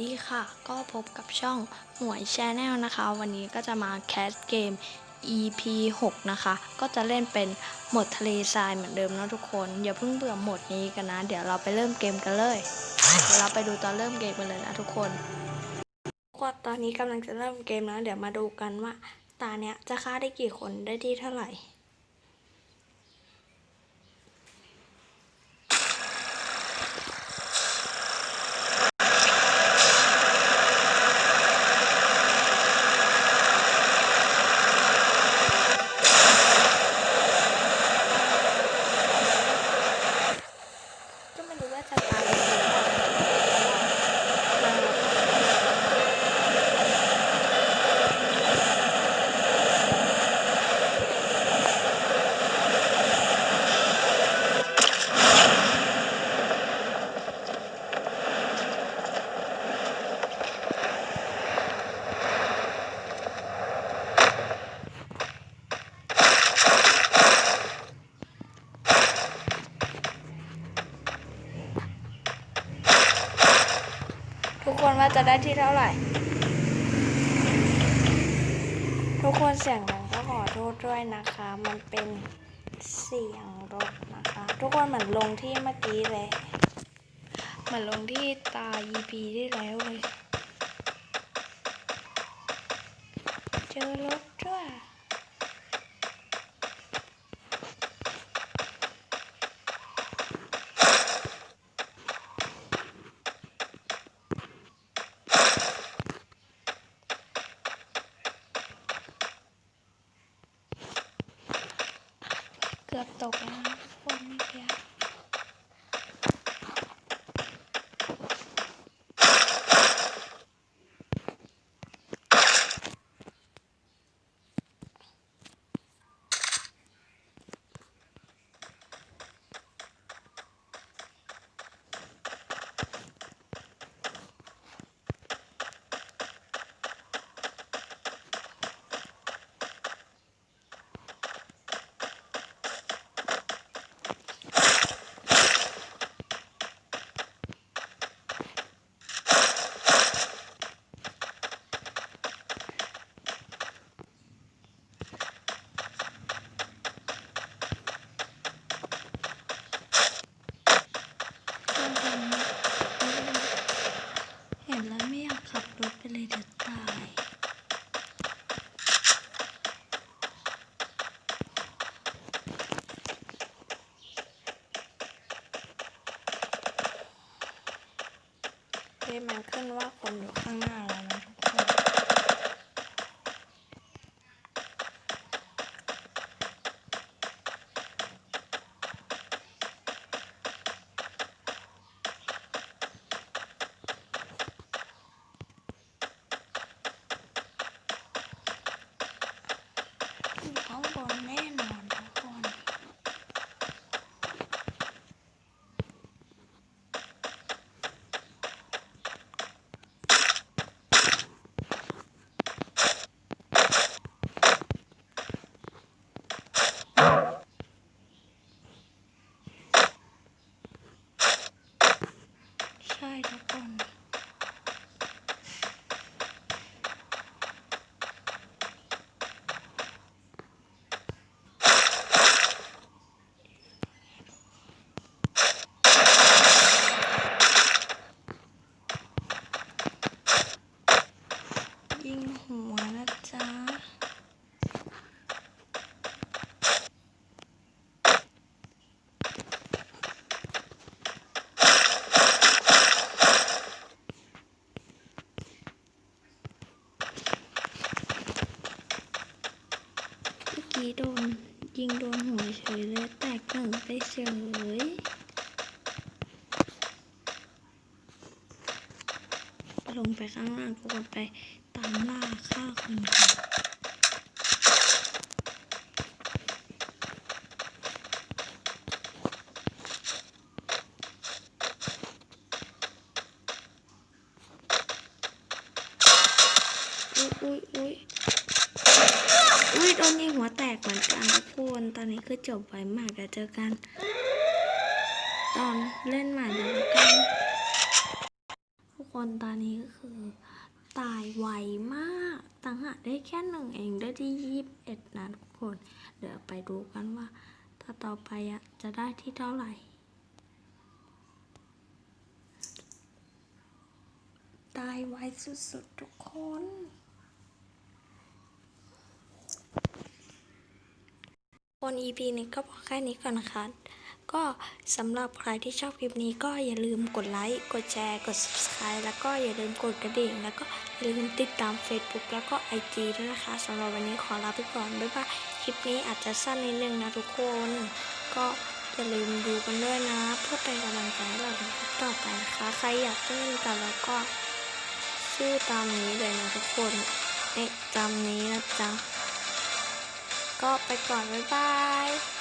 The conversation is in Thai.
ดีค่ะ ก็พบกับช่องหมวยชาแนลนะคะ วันนี้ก็จะมาแคสเกม EP 6 นะคะ ก็จะเล่นเป็นหมดทะเลทรายเหมือนเดิมนะทุกคน อย่าเพิ่งเบื่อโหมดนี้กันนะ เดี๋ยวเราไปเริ่มเกมกันเลยเดี๋ยวเราไปดูตอนเริ่มเกมกันเลยนะทุกคนก็ตอนนี้กำลังจะเริ่มเกมแล้ว เดี๋ยวมาดูกันว่า ตาเนี้ยจะฆ่าได้กี่คนได้ที่เท่าไหร่ ก็ไม่รู้ว่าจะตายหรือเปล่าแต่ว่าทุกคนว่า จะได้ที่เท่าไหร่ ทุกคนเสียงดังก็ขอโทษด้วยนะคะ มันเป็นเสียงรถนะคะ ทุกคนเหมือนลงที่เมื่อกี้เลยเหมือนลงที่ตา EP ที่แล้วเลย เจอรถด้วย กือบตกแล้วนะทุกคนเมื่อกี้เห็นแล้ว ไม่อยากขับรถไปเลยเดี๋ยวตาย เฮ้ยมันขึ้นว่าคนอยู่ข้างหน้าแล้วนะทุกคน อยู่ข้างบนแน่นอนทุกคน ใช่ทุกคนยิงหัวนะจ๊ะ เมื่อกี้โดน ยิงโดนหัวเฉยเลย แตกหนึ่งไปเฉ ยลงไปข้างล่างกคนไปตามล่าฆ่าคนค่ะอุ้ยอุ้ยอุ้ยอุ้ยโดนยิงหัวแตกเหมือนกันทุกคน ตอนนี้คือจบไวมากเดี๋ยวเจอกัน ตอนเล่นใหม่เดี๋ยวกันทุกคนตอนนี้ก็คือ ตายไวมากตังหากได้แค่หนึ่งเองได้ที่ยี่สิบเอ็ดนะทุกคน เดี๋ยวไปดูกันว่าถ้าต่อไปอะจะได้ที่เท่าไหร่ตายไวสุดๆทุกคน คน EP นี้ก็พอแค่นี้ก่อนนะคะ ก็สำหรับใครที่ชอบคลิปนี้ก็อย่าลืมกดไลค์ กดแชร์ กด subscribe แล้วก็อย่าลืมกดกระดิ่ง แล้วก็อย่าลืมติดตาม Facebook แล้วก็ IG ด้วยนะคะสำหรับวันนี้ขอลาไปก่อน บ๊ายบาย คลิปนี้อาจจะสั้นนิดนึงนะทุกคน ก็อย่าลืมดูกันด้วยนะ เพื่อเป็นกำลังใจให้เราในคลิปต่อไปนะคะ ใครอยากเล่นกันแล้วก็ชื่อตามนี้เลยนะทุกคนเอ๊ะตามนี้นะจ๊ะก็ไปก่อน บ๊ายบาย